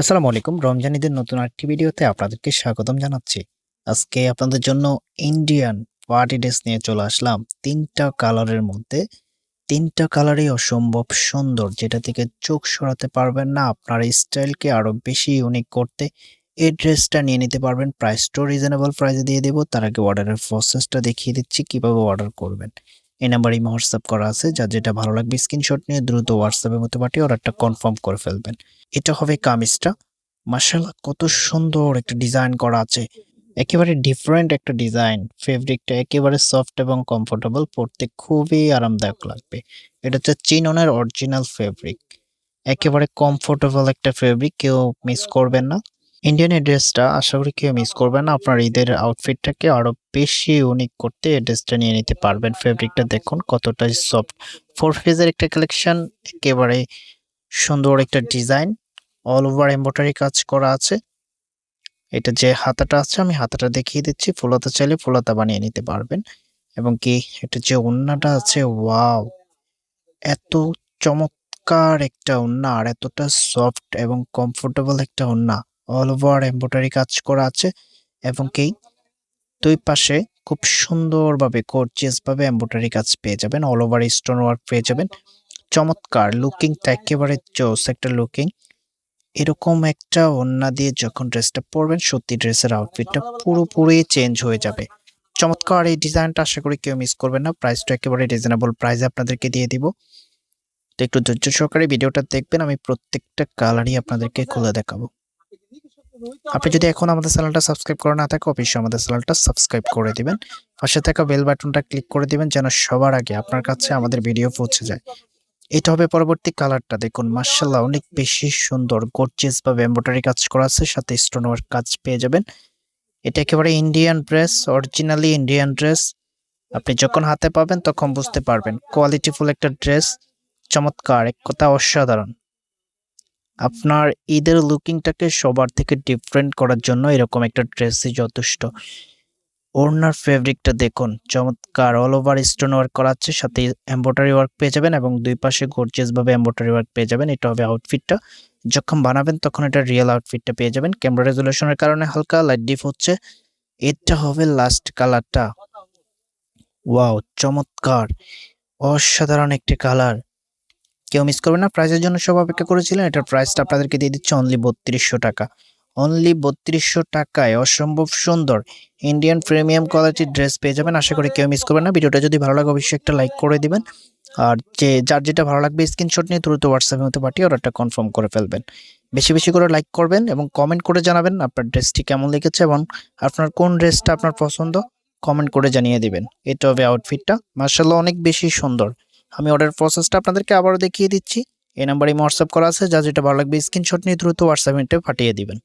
আসসালামু আলাইকুম। রমজানিদের নতুন আরেকটি ভিডিওতে আপনাদেরকে স্বাগতম জানাচ্ছি। আজকে আপনাদের জন্য ইন্ডিয়ান পার্টি ড্রেস নিয়ে চলে আসলাম। তিনটা কালারের মধ্যে। তিনটা কালারই অসম্ভব সুন্দর, যেটা থেকে চোখ সরাতে পারবেন না, আপনার স্টাইলকে আরও বেশি ইউনিক করতে। এই ড্রেসটা নিয়ে নিতে পারবেন প্রাইসটাও রিজনেবল প্রাইসে দিয়ে দেবো। তার আগে অর্ডারের প্রসেসটা দেখিয়ে দিচ্ছি, কীভাবে অর্ডার করবেন। এই নাম্বারে হোয়াটসঅ্যাপ করা আছে, যার যেটা ভালো লাগবে স্ক্রিনশট নিয়ে দ্রুত হোয়াটসঅ্যাপের মধ্যে পাঠিয়ে অর্ডারটা কনফার্ম করে ফেলবেন। এটা হবে কামিজটা। মার্শাল্লাহ কত সুন্দর একটা ডিজাইন করা আছে। একেবারে ডিফারেন্ট একটা ডিজাইন ফেব্রিকটা একেবারে সফট এবং কমফোর্টেবল পরতে খুবই আরামদায়ক লাগবে। এটা হচ্ছে চিননের অরিজিনাল ফেব্রিক একেবারে কমফোর্টেবল একটা ফেব্রিক কেউ মিস করবেন না। ইন্ডিয়ান এই ড্রেসটা আশা করি কেউ মিস করবেন না। আপনার ঈদের আউটফিটটাকে আরও বেশি ইউনিক করতে এই ড্রেসটা নিয়ে নিতে পারবেন। ফেব্রিকটা দেখুন কতটা সফট ফোর ফেজের একটা কালেকশন একেবারে সুন্দর একটা ডিজাইন অল ওভার এমব্রয়ডারি কাজ করা আছে। এটা যে হাতাটা আছে, আমি হাতাটা দেখিয়ে দিচ্ছি। ফুলাতা চাইলে ফুলাতা বানিয়ে নিতে পারবেন। এবং কি, এটা যে ওন্নাটা আছে ওয়াও এত চমৎকার একটা ওন্না আর এতটা সফট এবং কমফোর্টেবল একটা ওন্না। অল ওভার এমব্রয়ডারি কাজ করা আছে এবং কি দুই পাশে খুব সুন্দরভাবে ভাবে এমব্রয়ডারি কাজ পেয়ে যাবেন অল ওভার স্টোন ওয়ার্ক পেয়ে যাবেন। চমৎকার লুকিংটা একেবারে জোস একটা লুকিং এরকম একটা ওড়না দিয়ে যখন ড্রেসটা পরবেন, সত্যি ড্রেসের আউটফিটটা পুরোপুরি চেঞ্জ হয়ে যাবে। চমৎকার এই ডিজাইনটা আশা করি কেউ মিস করবেন না প্রাইসটা একেবারে রিজনেবল প্রাইসে আপনাদেরকে দিয়ে দিব। তো একটু ধৈর্য সহকারে ভিডিওটা দেখবেন, আমি প্রত্যেকটা কালারই আপনাদেরকে খুলে দেখাবো। আপনি যদি এখন আমাদের চ্যানেলটা সাবস্ক্রাইব করা না থাকে অবশ্যই আমাদের চ্যানেলটা সাবস্ক্রাইব করে দিবেন। পাশে থাকা বেল বাটনটা ক্লিক করে দিবেন যেন সবার আগে আপনার কাছে আমাদের ভিডিও পৌঁছে যায়। এটা হবে পরবর্তী কালারটা। দেখুন মার্শাল্লাহ অনেক বেশি সুন্দর গর্জিয়াস বা এমব্রয়ডারি কাজ করা আছে। সাথে স্টোন ওয়ার্ক কাজ পেয়ে যাবেন। এটা একেবারে Indian dress originally Indian dress আপনি যখন হাতে পাবেন তখন বুঝতে পারবেন। কোয়ালিটিফুল একটা ড্রেস চমৎকার এক কথা অসাধারণ। আপনার ঈদের লুকিংটাকে সবার থেকে ডিফারেন্ট করার জন্য এরকম একটা ড্রেসই যথেষ্ট। ওড়নার ফেব্রিকটা দেখুন, চমৎকার অল ওভার স্টোন ওয়ার্ক করা আছে, সাথে এমব্রয়ডারি ওয়ার্ক পেয়ে যাবেন এবং দুই পাশে গর্জিয়াস ভাবে এমব্রয়ডারি ওয়ার্ক পেয়ে যাবেন, এটা হবে আউটফিটটা যখন বানাবেন তখন এটা রিয়েল আউটফিটটা পেয়ে যাবেন। ক্যামেরা রেজুলেশনের কারণে হালকা লাইট ডিপ হচ্ছে। এটা হবে লাস্ট কালারটা ওয়াও চমৎকার! অসাধারণ একটি কালার কেউ মিস করবে না। প্রাইসের জন্য সব অপেক্ষা করেছিলেন। এটার প্রাইসটা আপনাদেরকে দিয়ে দিচ্ছে অনলি বত্রিশশো টাকা। অনলি বত্রিশশো টাকায় অসম্ভব সুন্দর ইন্ডিয়ান প্রিমিয়াম কোয়ালিটির ড্রেস পেয়ে যাবেন। আশা করি কেউ মিস করবেন না। ভিডিওটা যদি ভালো লাগে অবশ্যই একটা লাইক করে দিবেন। আর যে যার যেটা ভালো লাগবে স্ক্রিনশট নিয়ে দ্রুত হোয়াটসঅ্যাপের মধ্যে পাঠিয়ে অর্ডারটা কনফার্ম করে ফেলবেন। বেশি বেশি করে লাইক করবেন এবং কমেন্ট করে জানাবেন আপনার ড্রেসটি কেমন লেগেছে এবং আপনার কোন ড্রেসটা আপনার পছন্দ। কমেন্ট করে জানিয়ে দিবেন। এটা হবে আউটফিটটা মার্শাল্লাহ অনেক বেশি সুন্দর। আমি অর্ডার প্রসেসটা আপনাদেরকে আবারও দেখিয়ে দিচ্ছি। এই নাম্বারে হোয়াটসঅ্যাপ করা আছে, যা যেটা ভালো লাগবে স্ক্রিনশট নিয়ে দ্রুত হোয়াটসঅ্যাপে পাঠিয়ে দিবেন।